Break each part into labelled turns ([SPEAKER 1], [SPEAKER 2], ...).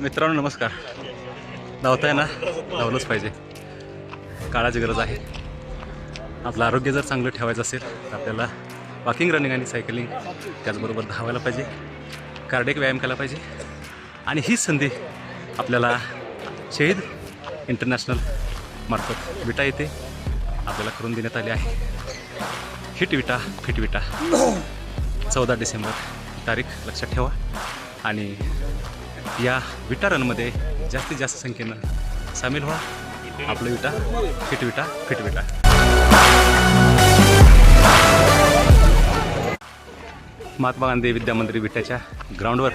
[SPEAKER 1] मित्रांनो नमस्कार. धावताय ना? धावलंच पाहिजे. काळाची गरज आहे. आपलं आरोग्य जर चांगलं ठेवायचं असेल तर आपल्याला वॉकिंग रनिंग आणि सायकलिंग त्याचबरोबर धावायला पाहिजे. कार्डिक व्यायाम केला पाहिजे. आणि हीच संधी आपल्याला शहीद इंटरनॅशनल मार्फत विटा येते आपल्याला करून देण्यात आली आहे. Hit Vita fit Vita. चौदा डिसेंबर तारीख लक्षात ठेवा. आणि या विटा रनमध्ये जास्तीत जास्त संख्येनं सामील व्हा. आपलं विटा फिट विटा फिट विटा. महात्मा गांधी विद्या मंदिर विट्याच्या ग्राउंडवर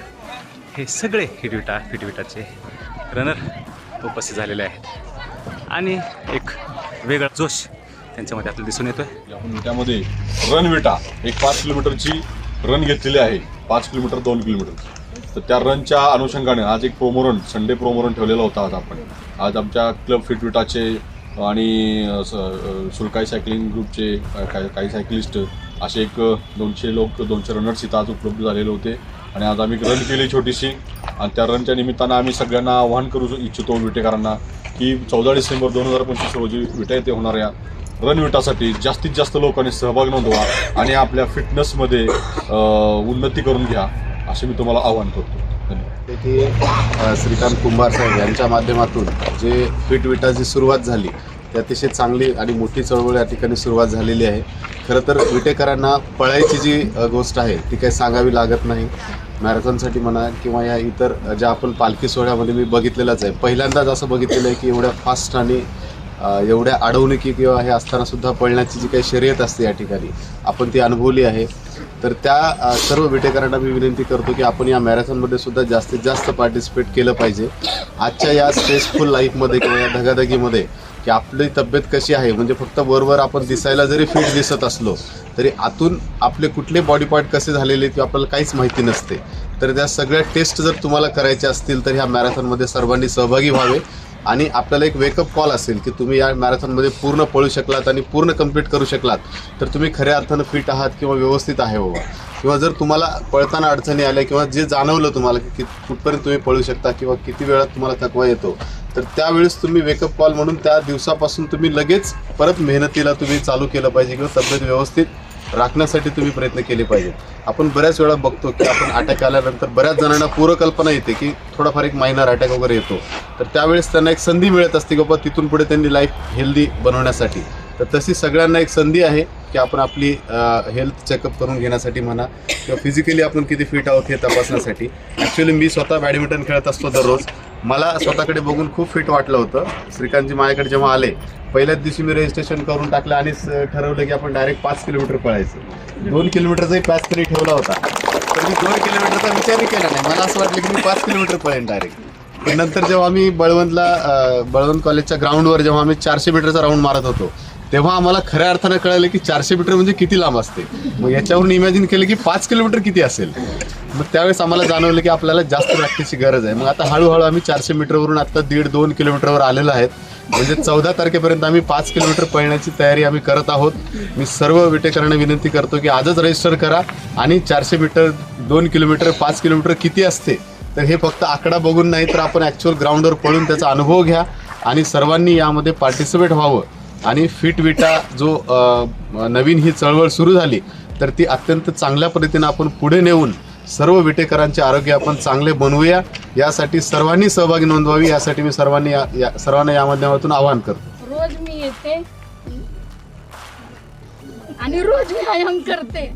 [SPEAKER 1] हे सगळे हिट विटा फिट विटाचे रनर उपस्थित झालेले आहेत. आणि एक वेगळा जोश त्यांच्यामध्ये आपल्याला दिसून येतोय.
[SPEAKER 2] आपण त्यामध्ये रन विटा एक पाच किलोमीटरची रन घेतलेली आहे. पाच किलोमीटर दोन किलोमीटर. तर त्या रनच्या अनुषंगाने आज एक promo run Sunday promo run ठेवलेला होता आज आपण. आज आमच्या क्लब फिटविटाचे आणि अ, सुरकाई सायकलिंग ग्रुपचे काही काही सायकलिस्ट असे एक दोनशे लोक दोनशे रनर्स इथं आज उपलब्ध झालेले होते. आणि आज आम्ही रन केली छोटीशी. आणि त्या रनच्या निमित्तानं आम्ही सगळ्यांना आवाहन करू इच्छितो विटेकरांना की चौदा डिसेंबर दोन हजार पंचवीस रोजी विटा येथे होणाऱ्या रन विटासाठी जास्तीत जास्त लोकांनी सहभाग नोंदवा आणि आपल्या फिटनेसमध्ये उन्नती करून घ्या. असे मी तुम्हाला आवाहन करतो. धन्यवाद.
[SPEAKER 3] श्रीकांत कुंभार साहेब यांच्या माध्यमातून जे फिट विटाची सुरुवात झाली ती अतिशय चांगली आणि मोठी चळवळ या ठिकाणी सुरुवात झालेली आहे. खरं तर विटेकरांना पळायची जी गोष्ट आहे ती काही सांगावी लागत नाही. मॅरेथॉनसाठी म्हणा किंवा या इतर ज्या आपण पालखी सोहळ्यामध्ये मी बघितलेलाच आहे. पहिल्यांदाच असं बघितलेलं आहे की एवढ्या फास्ट आणि एवढ्या अडवणुकी किंवा हे असताना सुद्धा पळण्याची जी काही शर्यत असते या ठिकाणी आपण ती अनुभवली आहे. तर त्या सर्व विटेकरांना मी विनंती करतो की आपण या मॅरेथॉनमध्ये सुद्धा जास्तीत जास्त पार्टिसिपेट केलं पाहिजे. आजच्या या स्ट्रेसफुल लाईफमध्ये किंवा या धगाधगीमध्ये की आपली तब्येत कशी आहे म्हणजे फक्त वरवर आपण दिसायला जरी फिट दिसत असलो तरी आतून आपले कुठले बॉडी पार्ट कसे झालेले किंवा आपल्याला काहीच माहिती नसते. तर त्या सगळ्या टेस्ट जर तुम्हाला करायच्या असतील तर ह्या मॅरेथॉनमध्ये सर्वांनी सहभागी व्हावे. आणि आपल्याला एक वेकअप कॉल असेल की तुम्ही या मॅरेथॉनमध्ये पूर्ण पळू शकलात आणि पूर्ण कंप्लीट करू शकलात तर तुम्ही खऱ्या अर्थानं फिट आहात किंवा व्यवस्थित आहे बाबा. किंवा जर तुम्हाला पळताना अडचणी आल्या किंवा जे जाणवलं तुम्हाला की कुठपर्यंत तुम्ही पळू शकता किंवा किती वेळात तुम्हाला थकवा येतो तर त्यावेळेस तुम्ही वेकअप कॉल म्हणून त्या दिवसापासून तुम्ही लगेच परत मेहनतीला तुम्ही चालू केलं पाहिजे किंवा तब्येत व्यवस्थित राखण्यासाठी तुम्ही प्रयत्न केले पाहिजेत आपण बऱ्याच वेळा बघतो की आपण अटॅक आल्यानंतर बऱ्याच जणांना पूर्वकल्पना येते की थोडाफार एक मायनर अटॅक वगैरे येतो. तर त्यावेळेस त्यांना एक संधी मिळत असते की बाबा तिथून पुढे त्यांनी लाईफ हेल्दी बनवण्यासाठी. तर तशी सगळ्यांना एक संधी आहे की आपण आपली हेल्थ चेकअप करून घेण्यासाठी म्हणा किंवा फिजिकली आपण किती फिट आहोत हे तपासण्यासाठी. ॲक्च्युली मी स्वतः बॅडमिंटन खेळत असतो दररोज. मला स्वतःकडे बघून खूप फिट वाटलं होतं. श्रीकांतजी माझ्याकडे जेव्हा आले पहिल्याच दिवशी मी रजिस्ट्रेशन करून टाकलं आणि ठरवलं की आपण डायरेक्ट पाच किलोमीटर पळायचं. दोन किलोमीटरचाही पॅच तरी ठेवला होता. तर मी दोन किलोमीटरचा विचारही केला नाही. मला असं वाटलं की मी पाच किलोमीटर पळेन डायरेक्ट नंतर जेव्हा आम्ही बळवंतला बळवंत कॉलेजच्या ग्राउंडवर जेव्हा आम्ही चारशे मीटरचा राऊंड मारत होतो तेव्हा आम्हाला खऱ्या अर्थानं कळालं की चारशे मीटर म्हणजे किती लांब असते. मग याच्यावरून इमॅजिन केलं की पाच किलोमीटर किती असेल. मग त्यावेळेस आम्हाला जाणवलं की आपल्याला जास्त प्रॅक्टिसची गरज आहे. मग आता हळूहळू आम्ही चारशे मीटरवरून आता दीड दोन किलोमीटरवर आलेलो आहेत. म्हणजे चौदा तारखेपर्यंत आम्ही पाच किलोमीटर पळण्याची तयारी आम्ही करत आहोत. मी सर्व विटेकरांना विनंती करतो की आजच रजिस्टर करा आणि चारशे मीटर दोन किलोमीटर पाच किलोमीटर किती असते तर हे फक्त आकडा बघून नाही तर आपण ॲक्च्युअल ग्राउंडवर पळून त्याचा अनुभव घ्या आणि सर्वांनी यामध्ये पार्टिसिपेट व्हावं. आणि फिट विटा जो नवीन ही चळवळ सुरू झाली तर ती अत्यंत चांगल्या पद्धतीनं आपण पुढे नेऊन सर्व विटेकरांचे आरोग्य आपण चांगले बनवूया. यासाठी सर्वांनी सहभागी नोंदवावी यासाठी मी सर्वांनी या, या सर्वांना या माध्यमातून आवाहन करतो.
[SPEAKER 4] रोज मी येते आणि रोज व्यायाम करते.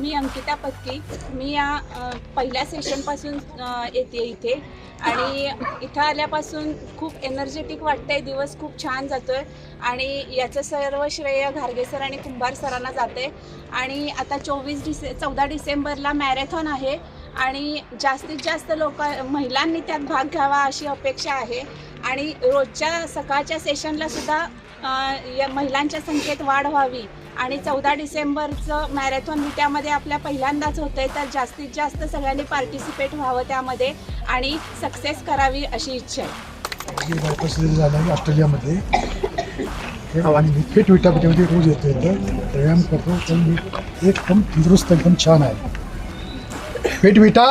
[SPEAKER 5] मी अंकिता पत्की. मी या पहिल्या सेशनपासून येते इथे. आणि इथं आल्यापासून खूप एनर्जेटिक वाटतंय. दिवस खूप छान जातो आहे आणि याचं सर्व श्रेय घारगे सर आणि कुंभार सरांना जाते आणि आता चोवीस डिसे चौदा डिसेंबरला मॅरेथॉन आहे. आणि जास्तीत जास्त लोक महिलांनी त्यात भाग घ्यावा अशी अपेक्षा आहे. आणि रोजच्या सकाळच्या सेशनला सुद्धा या महिलांच्या संख्येत वाढ व्हावी. आणि चौदा डिसेंबरचं मॅरेथॉन विट्यामध्ये आपल्या पहिल्यांदाच होतंय तर जास्तीत जास्त सगळ्यांनी पार्टिसिपेट व्हावं त्यामध्ये आणि सक्सेस करावी अशी इच्छा आहे.
[SPEAKER 6] झाला आहे ऑस्ट्रेलियामध्ये हे आणि मी फिट विटापिटीमध्ये रोज येतो इथं. व्यायाम करतो पण मी एकदम तंदुरुस्त एकदम छान आहे. फिट विटा?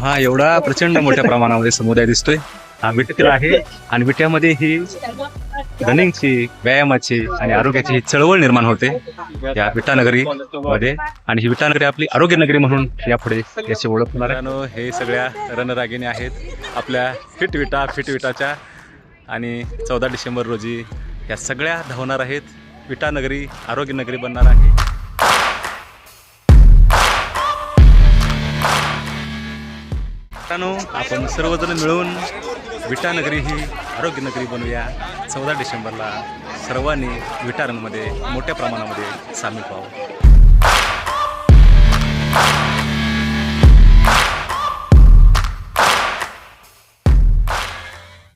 [SPEAKER 1] हा एवढा प्रचंड मोठ्या प्रमाणामध्ये समुदाय दिसतोय. हा विट्यातील आहे आणि विट्यामध्ये ही रनिंगची व्यायामाची आणि आरोग्याची ही चळवळ निर्माण होते या विटानगरी मध्ये. आणि ही विटानगरी आपली आरोग्य नगरी म्हणून यापुढे याची ओळख होणार आहे. हे सगळ्या रणरागिणी आहेत. आपल्या फिट विटा फिट विटाच्या. आणि चौदा डिसेंबर रोजी या सगळ्या धावणार आहेत. विटानगरी आरोग्य नगरी बनणार आहे. आपण सर्वजण मिळून विटानगरी ही आरोग्यनगरी बनवूया. चौदा डिसेंबरला सर्वांनी विटारनमध्ये मोठ्या प्रमाणामध्ये सामील व्हावं.